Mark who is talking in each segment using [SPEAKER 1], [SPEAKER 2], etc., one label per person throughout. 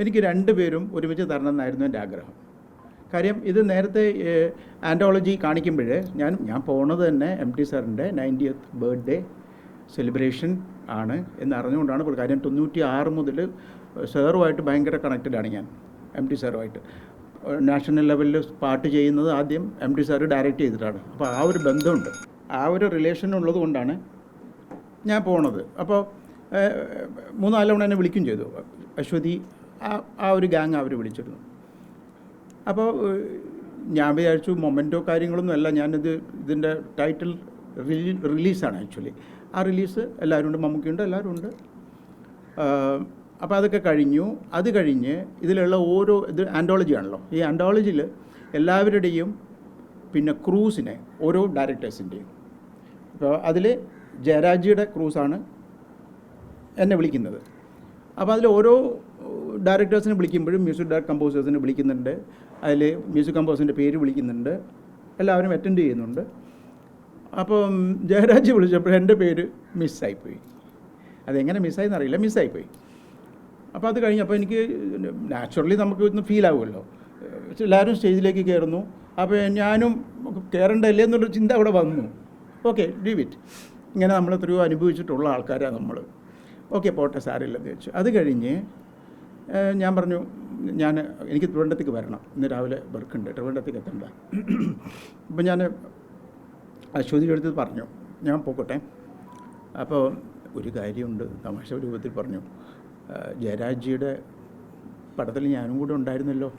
[SPEAKER 1] എനിക്ക് രണ്ടുപേരും ഒരുമിച്ച് തരണം എന്നായിരുന്നു എന്റെ ആഗ്രഹം. കാര്യം ഇത് നേരത്തെ ആൻഡോളജി കാണിക്കുമ്പോൾ ഞാൻ ഞാൻ പോണത് തന്നെ എം ടി സാറിന്റെ നയന്റിയത്ത് ബർത്ത്ഡേ സെലിബ്രേഷൻ ആണ് എന്ന് അറിഞ്ഞുകൊണ്ടാണ് കാര്യം തൊണ്ണൂറ്റി ആറ് മുതൽ സാറുമായിട്ട് ഭയങ്കര കണക്റ്റഡാണ് ഞാൻ എം ടി സാറുമായിട്ട്. നാഷണൽ ലെവലിൽ പാട്ട് ചെയ്യുന്നത് ആദ്യം എം ടി സാറ് ഡയറക്റ്റ് ചെയ്തിട്ടാണ്. അപ്പോൾ ആ ഒരു ബന്ധമുണ്ട്. ആ ഒരു റിലേഷൻ ഉള്ളത് കൊണ്ടാണ് ഞാൻ പോണത്. അപ്പോൾ മൂന്നാലവണ എന്നെ വിളിക്കുകയും ചെയ്തു. അശ്വതി ആ ആ ഒരു ഗാങ് അവർ വിളിച്ചിരുന്നു. അപ്പോൾ ഞാൻ വിചാരിച്ചു മൊമെന്റോ കാര്യങ്ങളൊന്നും അല്ല. ഞാനിത് ഇതിന്റെ ടൈറ്റിൽ റിലീ റിലീസാണ് ആക്ച്വലി. ആ റിലീസ് എല്ലാവരും ഉണ്ട് മമ്മൂക്കിയുണ്ട് എല്ലാവരും ഉണ്ട്. അപ്പോൾ അതൊക്കെ കഴിഞ്ഞു. അത് കഴിഞ്ഞ് ഇതിലുള്ള ഓരോ ഇത് ആൻഡോളജി ആണല്ലോ. ഈ ആൻഡോളജിയിൽ എല്ലാവരുടെയും പിന്നെ ക്രൂസിനെ ഓരോ ഡയറക്ടേഴ്സിന്റെയും അപ്പോൾ അതിൽ ജയരാജിയുടെ ക്രൂസാണ് എന്നെ വിളിക്കുന്നത്. അപ്പോൾ അതിൽ ഓരോ ഡയറക്ടേഴ്സിനെ വിളിക്കുമ്പോഴും മ്യൂസിക് ഡയറക്ടർ കമ്പോസേഴ്സിനെ വിളിക്കുന്നുണ്ട്. അതിൽ മ്യൂസിക് കമ്പോസറിന്റെ പേര് വിളിക്കുന്നുണ്ട്. എല്ലാവരും അറ്റൻഡ് ചെയ്യുന്നുണ്ട്. അപ്പം ജയരാജ് വിളിച്ചപ്പോൾ എന്റെ പേര് മിസ്സായിപ്പോയി അതെങ്ങനെ മിസ്സായെന്ന് അറിയില്ല മിസ്സായിപ്പോയി അപ്പോൾ അത് കഴിഞ്ഞപ്പോൾ എനിക്ക് നാച്ചുറലി നമുക്ക് ഇന്ന് ഫീൽ ആവുമല്ലോ. എല്ലാവരും സ്റ്റേജിലേക്ക് കയറുന്നു. അപ്പോൾ ഞാനും കയറേണ്ടല്ലേ എന്നുള്ളൊരു ചിന്ത അവിടെ വന്നു. ഓക്കെ ലീവ് ഇറ്റ് ഇങ്ങനെ നമ്മൾ എത്രയോ അനുഭവിച്ചിട്ടുള്ള ആൾക്കാരാണ് നമ്മൾ. ഓക്കെ പോട്ടെ സാരില്ലെന്ന് ചോദിച്ചു. അത് കഴിഞ്ഞ് ഞാൻ പറഞ്ഞു ഞാൻ എനിക്ക് തിരുവനന്തപുരത്തേക്ക് വരണം. ഇന്ന് രാവിലെ വർക്കുണ്ട് തിരുവനന്തപുരത്തേക്ക് എത്തണ്ട. അപ്പോൾ ഞാൻ അശ്വതിയുടെ അടുത്ത് പറഞ്ഞു ഞാൻ പോക്കോട്ടെ. അപ്പോൾ ഒരു കാര്യമുണ്ട് തമാശ രൂപത്തിൽ പറഞ്ഞു. ജയരാജിയുടെ പടത്തിൽ ഞാനും കൂടെ ഉണ്ടായിരുന്നല്ലോ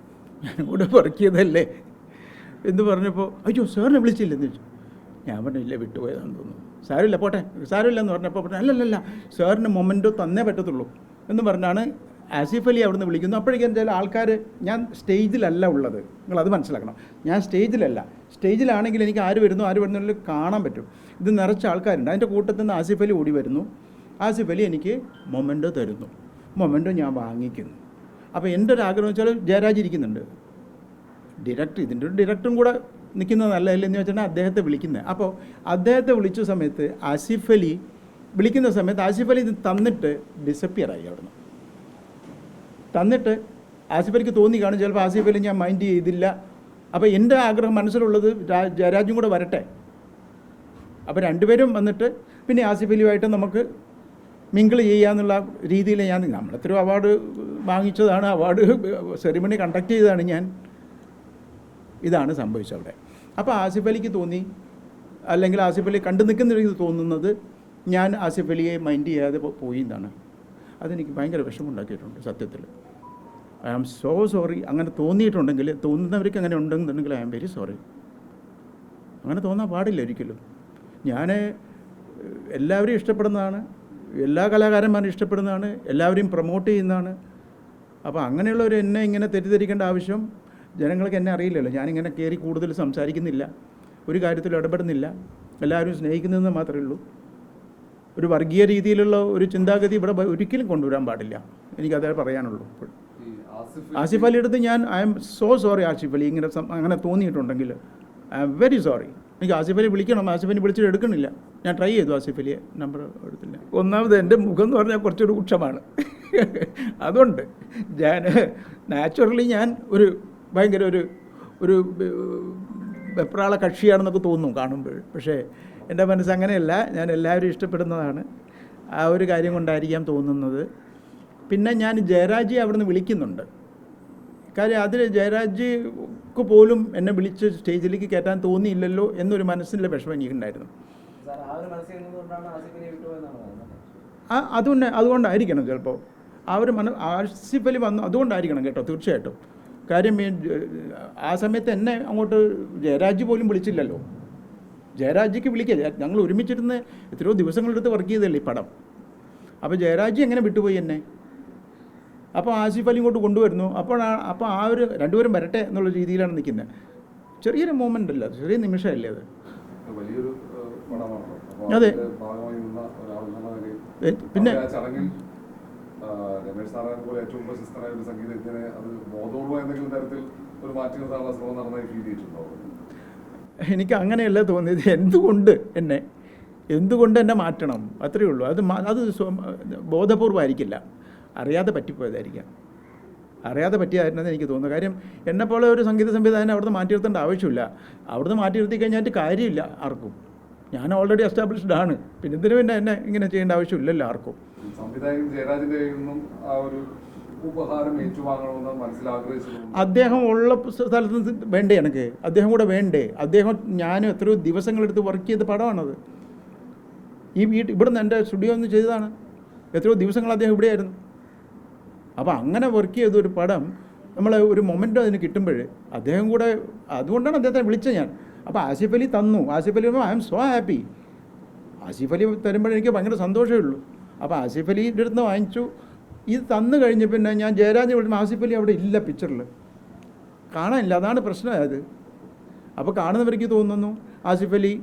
[SPEAKER 1] ഞാനും കൂടെ വർക്ക് ചെയ്തല്ലേ എന്ന് പറഞ്ഞപ്പോൾ അയ്യോ സാറിനെ വിളിച്ചില്ലെന്ന് ചോദിച്ചു. ഞാൻ പറഞ്ഞില്ല വിട്ടുപോയതാണെന്ന് തോന്നുന്നു. സാരമില്ല പോട്ടെ. സാരമില്ല എന്ന് പറഞ്ഞപ്പോൾ പറഞ്ഞു അല്ലല്ല സാറിന് മൊമെന്റോ തന്നേ പറ്റത്തുള്ളൂ എന്ന് പറഞ്ഞാണ് ആസിഫ് അലി അവിടുന്ന് വിളിക്കുന്നു അപ്പോഴേക്കും ചില ആൾക്കാർ ഞാൻ സ്റ്റേജിലല്ല ഉള്ളത്. നിങ്ങൾ അത് മനസ്സിലാക്കണം. ഞാൻ സ്റ്റേജിലല്ല. സ്റ്റേജിലാണെങ്കിൽ എനിക്ക് ആര് വരുന്നു ആര് വരുന്നതിൽ കാണാൻ പറ്റും. ഇത് നിറച്ച ആൾക്കാരുണ്ട്. അതിന്റെ കൂട്ടത്തിൽ നിന്ന് ആസിഫ് അലി ഓടി വരുന്നു. ആസിഫ് അലി എനിക്ക് മൊമെന്റോ തരുന്നു. മൊമെന്റോ ഞാൻ വാങ്ങിക്കുന്നു. അപ്പോൾ എന്റെ ഒരു ആഗ്രഹം വെച്ചാൽ ജയരാജ് ഇരിക്കുന്നുണ്ട്. ഡിറക്ടർ ഇതിന്റെ ഒരു ഡിറക്ടറും കൂടെ നിൽക്കുന്നത് നല്ലതല്ലേ എന്ന് വെച്ചിട്ടുണ്ടെങ്കിൽ അദ്ദേഹത്തെ വിളിക്കുന്നത്. അപ്പോൾ അദ്ദേഹത്തെ വിളിച്ച സമയത്ത് ആസിഫ് അലി വിളിക്കുന്ന സമയത്ത് ആസിഫ് അലി ഇത് തന്നിട്ട് ഡിസപ്പിയർ ആയി അവിടുന്ന് തന്നിട്ട് ആസിഫ് അലിക്ക് തോന്നി കാണും ചിലപ്പോൾ ആസിഫ് അലി ഞാൻ മൈൻഡ് ചെയ്തില്ല. അപ്പോൾ എന്റെ ആഗ്രഹം മനസ്സിലുള്ളത് ജയരാജും കൂടെ വരട്ടെ. അപ്പോൾ രണ്ടുപേരും വന്നിട്ട് പിന്നെ ആസിഫ് അലിയുമായിട്ട് നമുക്ക് മിങ്കിൾ ചെയ്യാന്നുള്ള രീതിയിൽ ഞാൻ നമ്മളെത്രയോ അവാർഡ് വാങ്ങിച്ചതാണ് അവാർഡ് സെറിമണി കണ്ടക്ട് ചെയ്തതാണ് ഞാൻ. ഇതാണ് സംഭവിച്ചത് അവിടെ അപ്പോൾ ആസിഫ് അലിക്ക് തോന്നി അല്ലെങ്കിൽ ആസിഫ് അലി കണ്ടു നിൽക്കുന്ന രീതി തോന്നുന്നത് ഞാൻ ആസിഫ് അലിയെ മൈൻഡ് ചെയ്യാതെ പോയി എന്നാണ്. അതെനിക്ക് ഭയങ്കര വിഷമമുണ്ടാക്കിയിട്ടുണ്ട് സത്യത്തിൽ. ഐ ആം സോ സോറി അങ്ങനെ തോന്നിയിട്ടുണ്ടെങ്കിൽ തോന്നുന്നവർക്ക് അങ്ങനെ ഉണ്ടെന്നുണ്ടെങ്കിൽ ഐ ആം വെരി സോറി അങ്ങനെ തോന്നാൻ പാടില്ല ഒരിക്കലും. ഞാൻ എല്ലാവരെയും ഇഷ്ടപ്പെടുന്നതാണ്. എല്ലാ കലാകാരന്മാരും ഇഷ്ടപ്പെടുന്നതാണ്. എല്ലാവരെയും പ്രൊമോട്ട് ചെയ്യുന്നതാണ്. അപ്പോൾ അങ്ങനെയുള്ളവർ എന്നെ ഇങ്ങനെ തെറ്റിദ്ധരിക്കേണ്ട ആവശ്യം ജനങ്ങൾക്ക് എന്നെ അറിയില്ലല്ലോ. ഞാനിങ്ങനെ കയറി കൂടുതൽ സംസാരിക്കുന്നില്ല. ഒരു കാര്യത്തിലും ഇടപെടുന്നില്ല. എല്ലാവരും സ്നേഹിക്കുന്നതെന്ന് മാത്രമേ ഉള്ളൂ. ഒരു വർഗീയ രീതിയിലുള്ള ഒരു ചിന്താഗതി ഇവിടെ ഒരിക്കലും കൊണ്ടുവരാൻ പാടില്ല. എനിക്കതേ പറയാനുള്ളൂ ഇപ്പോൾ.
[SPEAKER 2] ആസിഫ്
[SPEAKER 1] അലി അടുത്ത് ഞാൻ I'm so sorry Asif Ali ഇങ്ങനെ അങ്ങനെ തോന്നിയിട്ടുണ്ടെങ്കിൽ ഐ എം വെരി സോറി എനിക്ക് ആസിഫ് അലി വിളിക്കണം. ആസിഫ് അലി വിളിച്ചിട്ട് എടുക്കണില്ല. ഞാൻ ട്രൈ ചെയ്തു ആസിഫ് അലിയെ നമ്പർ എടുത്തില്ല. ഒന്നാമത് എന്റെ മുഖം എന്ന് പറഞ്ഞാൽ കുറച്ചൊരു രൂക്ഷമാണ് അതുകൊണ്ട് ഞാൻ നാച്ചുറലി ഞാൻ ഒരു ഭയങ്കര ഒരു ഒരു വെപ്രാള കക്ഷിയാണെന്നൊക്കെ തോന്നും കാണുമ്പോൾ. പക്ഷേ എന്റെ മനസ്സ് അങ്ങനെയല്ല. ഞാൻ എല്ലാവരും ഇഷ്ടപ്പെടുന്നതാണ്. ആ ഒരു കാര്യം കൊണ്ടായിരിക്കാം തോന്നുന്നത്. പിന്നെ ഞാൻ ജയരാജി അവിടുന്ന് വിളിക്കുന്നുണ്ട്. കാര്യം അതിൽ ജയരാജിക്ക് പോലും എന്നെ വിളിച്ച് സ്റ്റേജിലേക്ക് കയറ്റാൻ തോന്നിയില്ലല്ലോ എന്നൊരു മനസ്സിന്റെ വിഷമം എനിക്കുണ്ടായിരുന്നു.
[SPEAKER 3] ആ
[SPEAKER 1] അതുകൊണ്ട് അതുകൊണ്ടായിരിക്കണം ചിലപ്പോൾ. ആ ഒരു മന ആസിഫലി വന്നു അതുകൊണ്ടായിരിക്കണം കേട്ടോ തീർച്ചയായിട്ടും. കാര്യം ആ സമയത്ത് എന്നെ അങ്ങോട്ട് ജയരാജ് പോലും വിളിച്ചില്ലല്ലോ. ജയരാജിക്ക് വിളിക്കുക ഞങ്ങൾ ഒരുമിച്ചിരുന്ന് എത്രയോ ദിവസങ്ങളെടുത്ത് വർക്ക് ചെയ്തല്ലേ ഈ പടം. അപ്പോൾ ജയരാജ് എങ്ങനെ വിട്ടുപോയി എന്നെ? അപ്പോൾ ആസിഫ് അലി ഇങ്ങോട്ട് കൊണ്ടുവരുന്നു. അപ്പോൾ അപ്പോൾ ആ ഒരു രണ്ടുപേരും വരട്ടെ എന്നുള്ള രീതിയിലാണ് നിൽക്കുന്നത് ചെറിയൊരു മൂമെന്റ് അല്ല ചെറിയ നിമിഷമല്ലേ അത്. അതെ. പിന്നെ
[SPEAKER 2] അവിടെ ആ ചടങ്ങിൽ ആ, രമേശ് നാരായണൻ പോലെ ഏറ്റവും പ്രശസ്തനായ ഒരു സംഗീതജ്ഞനെ അത് ബോധപൂർവം എന്തെങ്കിലും തരത്തിൽ ഒരു മാറ്റി നിർത്താനുള്ള ശ്രമം നടന്നതായി ഫീൽ ചെയ്തിട്ടുണ്ടോ?
[SPEAKER 1] എനിക്ക് അങ്ങനെയല്ല തോന്നിയത്. എന്തുകൊണ്ട് എന്നെ? എന്തുകൊണ്ട് എന്നെ മാറ്റണം? അത്രയേ ഉള്ളൂ. അത് അത് ബോധപൂർവമായിരിക്കില്ല. അറിയാതെ പറ്റിപ്പോയതായിരിക്കാം. അറിയാതെ പറ്റിയായിരുന്നെന്ന് എനിക്ക് തോന്നുന്നു. കാര്യം എന്നെപ്പോലെ ഒരു സംഗീത സംവിധാനം അവിടുന്ന് മാറ്റി നിർത്തേണ്ട ആവശ്യമില്ല. അവിടുന്ന് മാറ്റി നിർത്തി കഴിഞ്ഞാൽ കാര്യമില്ല ആർക്കും. ഞാൻ ഓൾറെഡി എസ്റ്റാബ്ലിഷ്ഡ് ആണ്. പിന്നെ ഇതിന് പിന്നെ എന്നെ ഇങ്ങനെ ചെയ്യേണ്ട ആവശ്യമില്ലല്ലോ ആർക്കും.
[SPEAKER 2] സംവിധായകൻ ജയരാജിന്റെ ആ ഒരു ഉപഹാരം ഏറ്റുവാങ്ങണമെന്ന്
[SPEAKER 1] അദ്ദേഹം ഉള്ള സ്ഥലത്ത് നിന്ന് വേണ്ടേ എനിക്ക്? അദ്ദേഹം കൂടെ വേണ്ടേ? അദ്ദേഹം ഞാൻ എത്രയോ ദിവസങ്ങളെടുത്ത് വർക്ക് ചെയ്ത പടമാണത്. ഈ വീട്ടിൽ ഇവിടുന്ന് എന്റെ സ്റ്റുഡിയോ ഒന്ന് ചെയ്തതാണ്. എത്രയോ ദിവസങ്ങൾ അദ്ദേഹം ഇവിടെയായിരുന്നു. അപ്പോൾ അങ്ങനെ വർക്ക് ചെയ്ത ഒരു പടം നമ്മൾ ഒരു മൊമെന്റ് അതിന് കിട്ടുമ്പോൾ അദ്ദേഹം കൂടെ അതുകൊണ്ടാണ് അദ്ദേഹത്തെ വിളിച്ചത് ഞാൻ. അപ്പോൾ ആസിഫ് അലി തന്നു. Asif Ali I am so happy Asif Ali തരുമ്പോൾ എനിക്ക് ഭയങ്കര സന്തോഷമേ ഉള്ളൂ. അപ്പോൾ ആസിഫ് അലിയുടെ അടുത്ത് വാങ്ങിച്ചു. ഇത് തന്നു കഴിഞ്ഞ് പിന്നെ ഞാൻ ജയരാജ് വിളിച്ചു ആസിഫ് അലി അവിടെ ഇല്ല പിക്ചറിൽ കാണാനില്ല. അതാണ് പ്രശ്നമായത് അപ്പോൾ കാണുന്നവർക്ക് തോന്നുന്നു ആസിഫ് അലി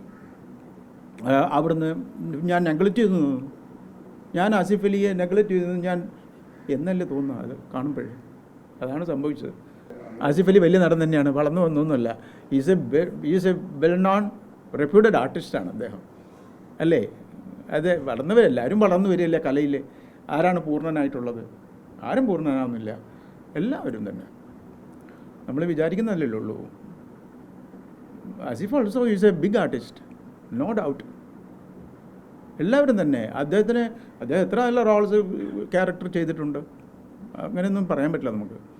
[SPEAKER 1] അവിടുന്ന് ഞാൻ നെഗ്ലക്റ്റ് ചെയ്തു തോന്നുന്നു. ഞാൻ ആസിഫ് അലിയെ നെഗ്ലക്റ്റ് ചെയ്തു ഞാൻ എന്നല്ലേ തോന്നുന്നത് അത് കാണുമ്പോഴേ. അതാണ് സംഭവിച്ചത്. ആസിഫ് അലി വലിയ നടൻ തന്നെയാണ് വളർന്നു വന്നൊന്നുമല്ല. Is a is a well known reputed ആർട്ടിസ്റ്റാണ് അദ്ദേഹം. അല്ലേ? അതെ വളർന്നു വരും എല്ലാവരും വളർന്നു വരികയല്ലേ കലയിൽ. ആരാണ് പൂർണനായിട്ടുള്ളത്? ആരും പൂർണനാവുന്നില്ല. എല്ലാവരും തന്നെ. നമ്മൾ വിചാരിക്കുന്നതല്ലേ ഉള്ളൂ. Asif also is a big artist no doubt എല്ലാവരും തന്നെ. അദ്ദേഹത്തിന് അദ്ദേഹം എത്ര നല്ല റോൾസ് ക്യാരക്ടർ ചെയ്തിട്ടുണ്ട്. അങ്ങനെയൊന്നും പറയാൻ പറ്റില്ല നമുക്ക്.